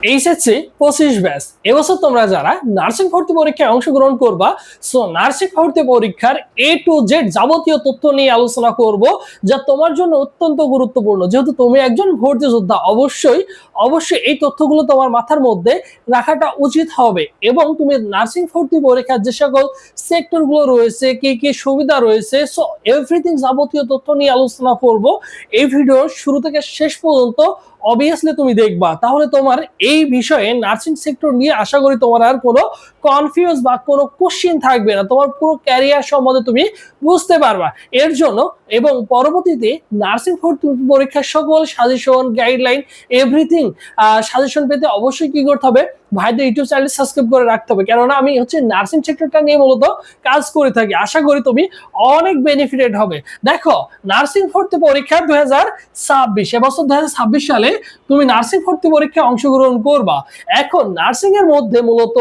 HSC পঁচিশ batch এবছর তোমরা যারা নার্সিং ভর্তি পরীক্ষায় অংশগ্রহণ করবা সো নার্সিং ভর্তি পরীক্ষার এ টু জেড যাবতীয় তথ্য নিয়ে আলোচনা করব, যা তোমার জন্য অত্যন্ত গুরুত্বপূর্ণ। যেহেতু তুমি একজন ভর্তি যোদ্ধা, অবশ্যই অবশ্যই এই তথ্যগুলো তোমার মাথার মধ্যে রাখাটা উচিত হবে। এবং তুমি নার্সিং ভর্তি পরীক্ষার যে সকল সেক্টরগুলো রয়েছে, কি কি সুবিধা রয়েছে সো এভরিথিং যাবতীয় তথ্য নিয়ে আলোচনা করব। এই ভিডিওর শুরু থেকে শেষ পর্যন্ত অবভিয়াসলি তুমি দেখবা। তাহলে তোমার এই বিষয়ে নার্সিং সেক্টর নিয়ে আশা করি তোমার আর কোনো কনফিউজ বা কোনো কোশ্চিন থাকবে না। তোমার পুরো ক্যারিয়ার সম্বন্ধে তুমি বুঝতে পারবা। এর জন্য এবং পরবর্তীতে নার্সিং ভর্তি পরীক্ষার সকল সাজেশন গাইডলাইন এভরিথিং সাজেশন পেতে অবশ্যই কি করতে হবে? ভাইদের ইউটিউব চ্যানেল সাবস্ক্রাইব করে রাখতে হবে। কেননা আমি হচ্ছে নার্সিং সেক্টরটা নিয়ে মূলত কাজ করে থাকি। আশা করি তুমি অনেক বেনিফিটেড হবে। দেখো নার্সিং ভর্তি পরীক্ষা দুই হাজার ছাব্বিশ, এবছর দুই হাজার ছাব্বিশ সালে তুমি নার্সিং ভর্তি পরীক্ষায় অংশগ্রহণ করবা। এখন নার্সিং এর মধ্যে মূলত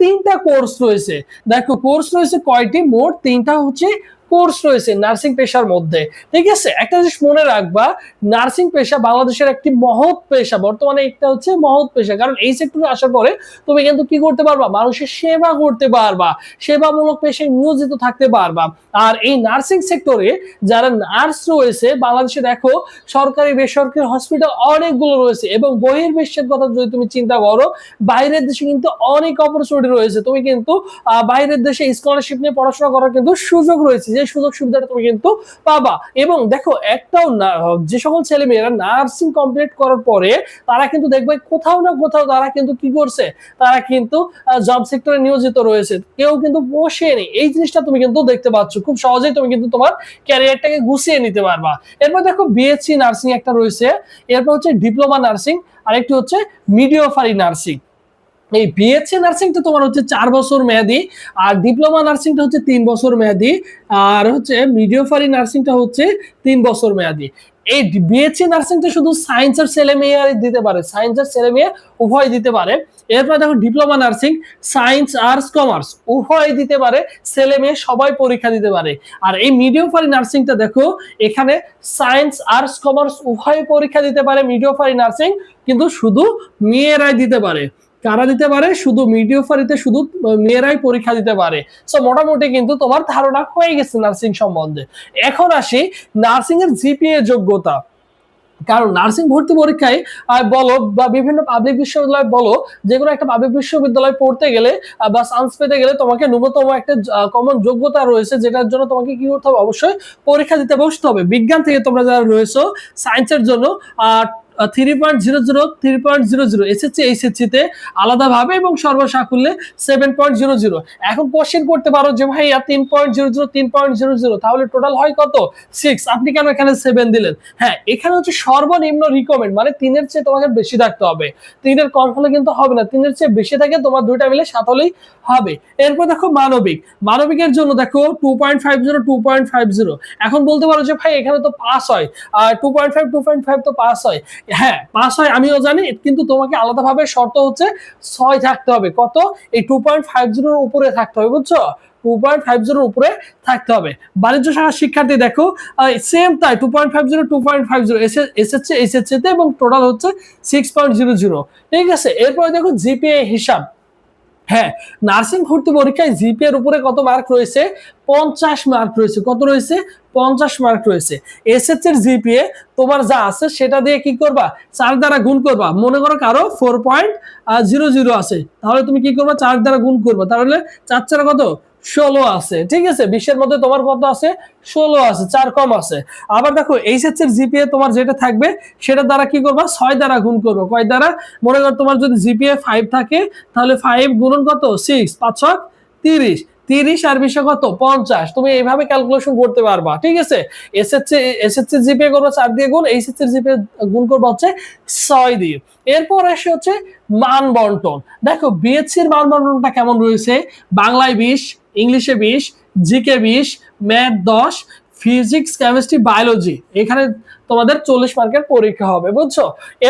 তিনটা কোর্স রয়েছে। দেখো কোর্স রয়েছে কয়টি? মোট তিনটা হচ্ছে কোর্স রয়েছে নার্সিং পেশার মধ্যে। ঠিক আছে? একটা জিনিস মনে রাখবা, নার্সিং পেশা বাংলাদেশের একটি মহৎ পেশা। বর্তমানে একটা হচ্ছে মহৎ পেশা। কারণ এই সেক্টরে আসার পরে তুমি কিন্তু কি করতে পারবা? মানুষের সেবা করতে পারবা। সেবামূলক পেশায় নিয়োজিত থাকতে পারবা। আর এই নার্সিং সেক্টরে যারা নার্স রয়েছে, বাংলাদেশে দেখো, সরকারি, বেসরকারি হসপিটাল অনেকগুলো রয়েছে এবং বহির বিশ্বের কথা যদি তুমি চিন্তা করো, বাইরের দেশে কিন্তু অনেক অপরচুনিটি রয়েছে। তুমি কিন্তু বাইরের দেশে স্কলারশিপ নিয়ে পড়াশোনা করার কিন্তু সুযোগ রয়েছে। যে সুযোগ সুবিধাটা তুমি কিন্তু পাবা। এবং দেখো, একটাও যে সকল ছেলে মেয়েরা নার্সিং কমপ্লিট করার পরে তারা কিন্তু দেখবে কোথাও না কোথাও তারা কিন্তু কি করছে? তারা কিন্তু জব সেক্টরে নিয়োজিত রয়েছে। কেউ কিন্তু বসে নেই এই জিনিসটা তুমি কিন্তু দেখতে পাচ্ছ। খুব সহজেই তুমি কিন্তু তোমার ক্যারিয়ারটাকে গুছিয়ে নিতে পারবা। এরপর দেখো বিএসসি নার্সিং একটা রয়েছে। এরপর হচ্ছে ডিপ্লোমা নার্সিং আরেকটি হচ্ছে মিডিওফারি নার্সিং এই বিএসসি নার্সিংটা তোমার হচ্ছে চার বছর মেয়াদি, আর ডিপ্লোমা নার্সিংটা হচ্ছে তিন বছর মেয়াদি, আর হচ্ছে মিডিওফারি নার্সিংটা হচ্ছে তিন বছর মেয়াদি। এই বিএসসি নার্সিংটা শুধু সায়েন্সের ছেলে মেয়ে দিতে পারে সায়েন্সের ছেলে মেয়ে উভয় দিতে পারে। এরপর দেখো diploma nursing science arts commerce উভয় দিতে পারে, ছেলে মেয়ে সবাই পরীক্ষা দিতে পারে। আর এই মিডিওফারি নার্সিংটা দেখো, এখানে সায়েন্স আর্টস কমার্স উভয় পরীক্ষা দিতে পারে মিডিওফারি নার্সিং কিন্তু শুধু মেয়েরাই দিতে পারে। কারা দিতে পারে? শুধু মিডিওফারিতে শুধু মেয়েরাই পরীক্ষা দিতে পারে। সো মোটামুটি কিন্তু তোমার ধারণা হয়ে গেছে নার্সিং সম্বন্ধে। এখন আসি নার্সিং এর জিপিএ যোগ্যতা। কারণ নার্সিং ভর্তি পরীক্ষায় বলো বা বিভিন্ন পাবলিক বিশ্ববিদ্যালয় বলো, যে কোনো একটা পাবলিক বিশ্ববিদ্যালয় পড়তে গেলে বা চান্স পেতে গেলে তোমাকে ন্যূনতম একটা কমন যোগ্যতা রয়েছে, যেটার জন্য তোমাকে কি করতে হবে? অবশ্যই পরীক্ষা দিতে বসতে হবে। বিজ্ঞান থেকে তোমরা যারা রয়েছো সায়েন্সের জন্য three point zero zero three point zero zero SSC এইচএসসিতে আলাদাভাবে এবং সর্বসাকুল্যে সেভেন পয়েন্ট জিরো জিরো এখন কোশ্চেন করতে পারো যে, ভাইয়া তিন পয়েন্ট জিরো জিরো তিন পয়েন্ট জিরো জিরো তাহলে টোটাল হয় কত? সিক্স আপনি কেন এখানে সেভেন দিলেন? হ্যাঁ এখানে হচ্ছে সর্বনিম্ন রিকমেন্ড মানে তিনের চেয়ে তোমাকে বেশি থাকতে হবে। তিনের কম হলে কিন্তু হবে না, তিনের চেয়ে বেশি থাকে তোমার দুইটা মিলে সাত হলেই হবে। এরপর দেখো মানবিক, মানবিকের জন্য দেখো two point five zero two point five zero এখন বলতে পারো যে, ভাই, এখানে তো পাস হয়। আর two point five two point five তো পাস হয়। হ্যাঁ পাস হয় আমিও জানি, কিন্তু তোমাকে আলাদাভাবে শর্ত হচ্ছে ছয় থাকতে হবে। কত? এই টু পয়েন্ট ফাইভ জিরোর উপরে থাকতে হবে, বুঝছ? টু পয়েন্ট ফাইভ জিরোর উপরে থাকতে হবে। বাণিজ্য শাখার শিক্ষার্থী দেখো সেম তাই two point five zero two point five zero SSC এসএসসিতে এবং টোটাল হচ্ছে সিক্স পয়েন্ট জিরো জিরো ঠিক আছে? এরপরে দেখো জিপিএ হিসাব। হ্যাঁ নার্সিং ভর্তি পরীক্ষায় জিপি এর উপরে কত মার্ক রয়েছে? পঞ্চাশ মার্ক রয়েছে। কত রয়েছে? পঞ্চাশ মার্ক রয়েছে। এসএস এর জিপিএ তোমার যা আছে সেটা দিয়ে কি করবা? চার দ্বারা গুণ করবা। মনে করো কারও ফোর পয়েন্ট জিরো জিরো আছে। তাহলে তুমি কি করবা? চার দ্বারা গুণ করবা। তাহলে চার চার কত? ষোলো আছে, ঠিক আছে? বিশ্বের মধ্যে তোমার কত আছে? ষোলো আছে, চার কম আছে। আবার দেখো এইচএস এর জিপিএ তোমার যেটা থাকবে সেটা দ্বারা কি করবা? ছয় দ্বারা গুণ করব। কয় দ্বারা? মনে করো তোমার যদি জিপিএ ফাইভ থাকে, তাহলে ফাইভ গুণন কত? সিক্স পাঁচ ছক তিরিশ। তিরিশ আর বিশে কত? পঞ্চাশ। তুমি এইভাবে ক্যালকুলেশন করতে পারবা, ঠিক আছে? এসএসসি এসএসসি জিপিএ করব চার দিয়ে গুণ এইচএসসি জিপিএ গুণ করব হচ্ছে ছয় দিয়ে। এরপর এসে হচ্ছে মান বন্টন দেখো বিএসসির মান বন্টনটা কেমন রয়েছে? বাংলায় বিশ ইংলিশে বিশ জিকে বিশ ম্যাথ দশ ফিজিক্স কেমিস্ট্রি বায়োলজি। এখানে তোমাদের চল্লিশ মার্কের পরীক্ষা হবে, বুঝছ?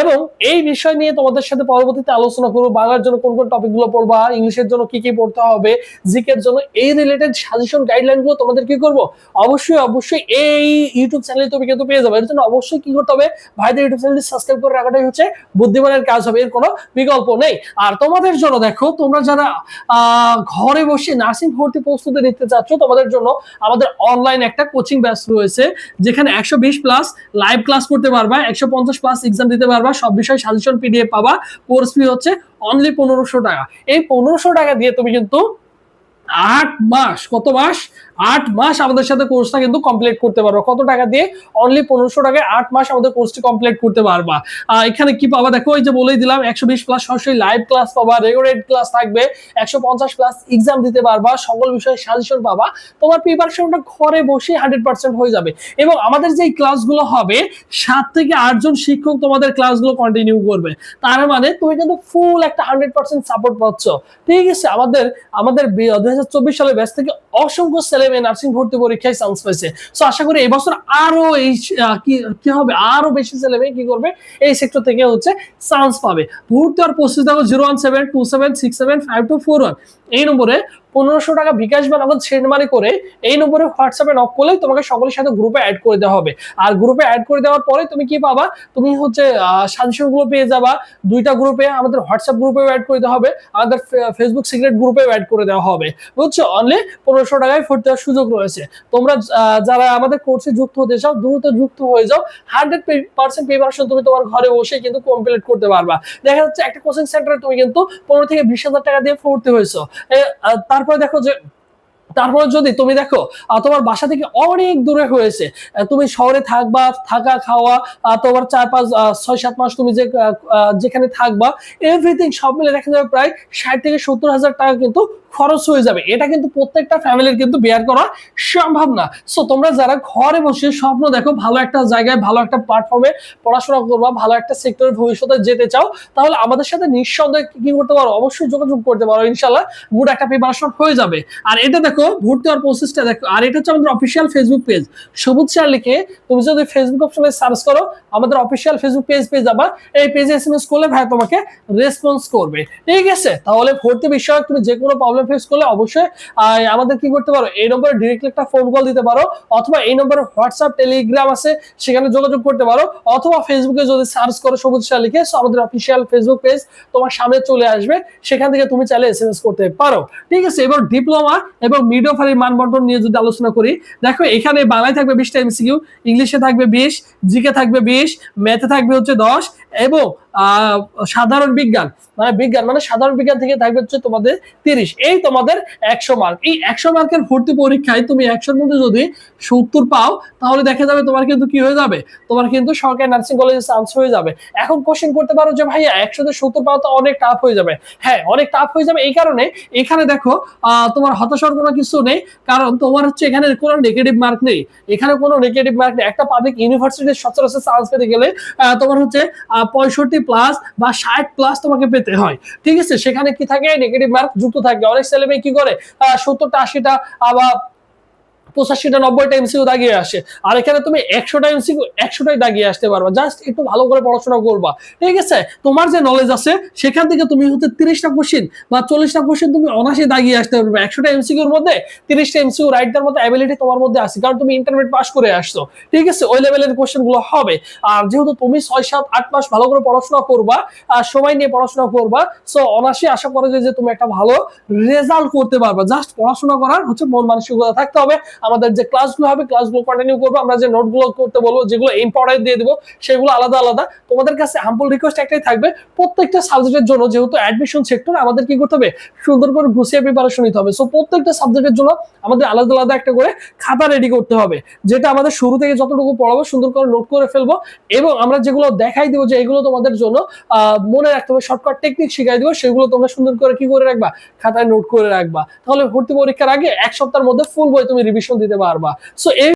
এবং এই বিষয় নিয়ে তোমাদের সাথে পরবর্তীতে আলোচনা করব, বাংলার জন্য কোন কোন টপিকগুলো পড়বা ইংলিশের জন্য কি কি পড়তে হবে জিকের জন্য এই রিলেটেড সাজেশন গাইডলাইনগুলো তোমাদের কি করব? অবশ্যই অবশ্যই এই ইউটিউব চ্যানেলে তুমি কিন্তু পেয়ে যাবে। এর জন্য অবশ্যই কি করতে হবে? ভাইদের ইউটিউব চ্যানেলটি সাবস্ক্রাইব করে রাখাটাই হচ্ছে বুদ্ধিমানের কাজ হবে, এর কোনো বিকল্প নেই। আর তোমাদের জন্য দেখো, তোমরা যারা ঘরে বসে নার্সিং ভর্তি প্রস্তুতি নিতে চাচ্ছ, তোমাদের জন্য আমাদের অনলাইন একটা কোচিং ব্যাচ রয়েছে, যেখানে একশো বিশ প্লাস লাইভ ক্লাস করতে পারবা, একশো পঞ্চাশ প্লাস এক্সাম দিতে পারবা, সব বিষয় সাজেশন পিডিএফ পাবা কোর্স ফি হচ্ছে অনলি পনেরোশো টাকা। এই পনেরোশো টাকা দিয়ে তুমি কিন্তু আট মাস, কত মাস? আট মাস আমাদের সাথে কোর্সটা কিন্তু কমপ্লিট করতে পারবা। কত টাকা দিয়ে? অনলি পনেরোশো টাকায় আট মাস আমাদের কোর্সটি কমপ্লিট করতে পারবা। এখানে কি পাবা? দেখো, এই যে বলেই দিলাম, একশো বিশ প্লাস সরাসরি লাইভ ক্লাস পাবা রেগুলার ক্লাস থাকবে, একশো পঞ্চাশ প্লাস এক্সাম দিতে পারবা, সকল বিষয়ে সাজেশন পাবা। তোমার প্রিপারেশনটা ঘরে বসে হান্ড্রেড পার্সেন্ট হয়ে যাবে। এবং আমাদের যে ক্লাসগুলো হবে, সাত থেকে আটজন শিক্ষক তোমাদের ক্লাসগুলো কন্টিনিউ করবে। তার মানে তুমি কিন্তু ফুল একটা হান্ড্রেড পার্সেন্ট সাপোর্ট পাচ্ছ। ঠিক আছে? আমাদের আমাদের দুই হাজার চব্বিশ সালের ব্যাচ থেকে অসংখ্য ছেলে মেয়ে নার্সিং ভর্তি পরীক্ষায় চান্স পাইছে সো আশা করি এবছর আরও এই কি হবে? আরও বেশি ছেলে মেয়ে কি করবে? এই সেক্টর থেকে হচ্ছে চান্স পাবে। ভর্তি আর প্রস্তুতি দেখো zero one seven two seven six seven five two four one এই নম্বরে পনেরোশো টাকা বিকাশ বা নগদ সেন্ড মানি করে এই নম্বরে হোয়াটসঅ্যাপে নক করলেই তোমাকে সকলের সাথে গ্রুপে অ্যাড করে দেওয়া হবে। আর গ্রুপে অ্যাড করে দেওয়ার পরে তুমি কি পাবা? তুমি হচ্ছে সাজেশনগুলো পেয়ে যাবা। দুইটা গ্রুপে আমাদের হোয়াটসঅ্যাপ গ্রুপেও অ্যাড করে দেওয়া হবে। আমাদের ফেসবুক সিক্রেট গ্রুপেও অ্যাড করে দেওয়া হবে। বুঝছ? অনলি পনেরোশো টাকায় ভর্তি দেওয়ার সুযোগ রয়েছে। তোমরা যারা আমাদের কোর্সে যুক্ত হতে চাও, দ্রুত যুক্ত হয়ে যাও। হান্ড্রেড পার্সেন্ট প্রিপারেশন তুমি তোমার ঘরে বসে কিন্তু কমপ্লিট করতে পারবা। দেখা যাচ্ছে একটা কোচিং সেন্টারে তুমি কিন্তু পনেরো থেকে বিশ হাজার টাকা দিয়ে ভর্তি হয়েছো। তারপরে দেখো যে তারপরে যদি তুমি দেখো তোমার বাসা থেকে অনেক দূরে হয়েছে তুমি শহরে থাকবা, থাকা, খাওয়া তোমার চার পাঁচ ছয় সাত মাস তুমি যে যেখানে থাকবা এভরিথিং সব মিলে দেখা যাবে প্রায় ষাট থেকে সত্তর হাজার টাকা কিন্তু খরচ হয়ে যাবে। এটা কিন্তু প্রত্যেকটা ফ্যামিলির কিন্তু বেয়ার করা সম্ভব না সো তোমরা যারা ঘরে বসে স্বপ্ন দেখো, ভালো একটা জায়গায়, ভালো একটা প্ল্যাটফর্মে পড়াশোনা করবা, ভালো একটা সেক্টরের ভবিষ্যতে যেতে চাও, তাহলে আমাদের সাথে নিঃসন্দেহে কি করতে পারো? অবশ্যই যোগাযোগ করতে পারো ইনশাল্লাহ গুড একটা প্রিপারেশন হয়ে যাবে। আর এটা দেখো ভর্তি হওয়ার প্রসেসটা দেখো। আর এটা হচ্ছে আমাদের অফিসিয়াল ফেসবুক পেজ সবুজ চার লিখে তুমি যদি ফেসবুক অপশনে সার্চ করো, আমাদের অফিসিয়াল ফেসবুক পেজ পেয়ে যাবা। এই পেজে এসএমএস করলে ভাই তোমাকে রেসপন্স করবে। ঠিক আছে? তাহলে ভর্তি বিষয়ক তুমি যে কোনো প্রবলেম ফেস করলে অবশ্যই আমাদের কি করতে পারো? এই নম্বরে ডিরেক্টলি একটা ফোন কল দিতে পারো, অথবা এই নম্বরে হোয়াটসঅ্যাপ টেলিগ্রাম আছে, সেখানে যোগাযোগ করতে পারো, অথবা ফেসবুকে যদি সার্চ করো সবুজ শাহ লিখে আমাদের অফিসিয়াল ফেসবুক পেজ তোমার সামনে চলে আসবে। সেখান থেকে তুমি চাইলে এসএমএস করতে পারো। ঠিক আছে? এবার ডিপ্লোমা এবং মিড ফাইলের মান বন্টন নিয়ে যদি আলোচনা করি, দেখো এখানে বাংলায় থাকবে বিশটা এমসিকিউ ইংলিশে থাকবে বিশ, জিকে থাকবে বিশ ম্যাথে থাকবে হচ্ছে দশ এবং সাধারণ বিজ্ঞান মানে বিজ্ঞান মানে সাধারণ বিজ্ঞান থেকে থাকবে হচ্ছে তোমাদের তিরিশ। এই তোমাদের একশো মার্ক এই একশো মার্কের ভর্তি পরীক্ষায় তুমি একশোর মধ্যে যদি সত্তর পাও, তাহলে দেখা যাবে তোমার কিন্তু কি হয়ে যাবে? তোমার কিন্তু সরকারি নার্সিং কলেজে চান্স হয়ে যাবে। এখন কোশ্চেন করতে পারো যে ভাইয়া, একশোতে সত্তর পাওয়া তো অনেক টাফ হয়ে যাবে। হ্যাঁ অনেক টাফ হয়ে যাবে। এই কারণে এখানে দেখো তোমার হতাশার কোনো কিছু নেই। কারণ তোমার হচ্ছে এখানে কোনো নেগেটিভ মার্ক নেই। এখানে কোনো নেগেটিভ মার্ক নেই। একটা পাবলিক ইউনিভার্সিটির সচরাচর চান্স পেতে গেলে তোমার হচ্ছে পঁয়ষট্টি প্লাস বা ষাট প্লাস তোমাকে পেতে হয়। ঠিক আছে? সেখানে কি থাকে? নেগেটিভ মার্ক যুক্ত থাকে। অনেক ছেলে মেয়ে কি করে? সত্তরটা, আশিটা আবার পঁচাশিটা, নব্বইটা এমসিকিউ দাগিয়ে আসে। আর এখানে তুমি একশোটা এমসিকিউ একশোটাই দাগিয়ে আসতে পারবা। জাস্ট একটু ভালো করে পড়াশোনা করবা। ঠিক আছে? তোমার যে নলেজ আছে, সেখান থেকে তুমি হচ্ছে তিরিশটা কোশ্চিন বা চল্লিশটা কোশ্চিন তুমি অনাসে দাগিয়ে আসতে পারবে। একশোটা এমসিকিউর মধ্যে তিরিশটা এমসিকিউ রাইট দেওয়ার মতো অ্যাবিলিটি তোমার মধ্যে আছে। কারণ তুমি ইন্টারমিডিয়েট পাস করে আসছো। ঠিক আছে? ওই লেভেলের কোশ্চেনগুলো হবে। আর যেহেতু তুমি ছয়, সাত, আট মাস ভালো করে পড়াশোনা করবা, আর সময় নিয়ে পড়াশোনা করবা সো অনাসে আশা করে যে তুমি একটা ভালো রেজাল্ট করতে পারবা। জাস্ট পড়াশোনা করার হচ্ছে মন মানসিকতা থাকতে হবে। আমাদের যে ক্লাসগুলো হবে ক্লাসগুলো কন্টিনিউ করব, আমরা যে নোটগুলো করতে বলব, যেগুলো ইম্পর্টেন্ট দিয়ে দিব, সেগুলো আলাদা আলাদা। তোমাদের কাছে হাম্পল রিকোয়েস্ট একটাই থাকবে, প্রত্যেকটা সাবজেক্টের জন্য যেহেতু অ্যাডমিশন সেক্টর আমাদের কি করতে হবে? সুন্দর করে গুছিয়ে প্রিপারেশন নিতে হবে। সো প্রত্যেকটা সাবজেক্টের জন্য আমাদের আলাদা আলাদা একটা করে খাতা রেডি করতে হবে, যেটা আমাদের শুরু থেকে যতটুকু পড়াবো, সুন্দর করে নোট করে ফেলব এবং আমরা যেগুলো দেখাই দিব যে এগুলো তোমাদের জন্য মনে রাখতে হবে শর্টকাট টেকনিক শিখাই দিব, সেগুলো তোমরা সুন্দর করে কি করে রাখবা? খাতায় নোট করে রাখবা। তাহলে ভর্তি পরীক্ষার আগে এক সপ্তাহের মধ্যে ফুল বই তুমি রিভিশন দিতে পারবা। সো এই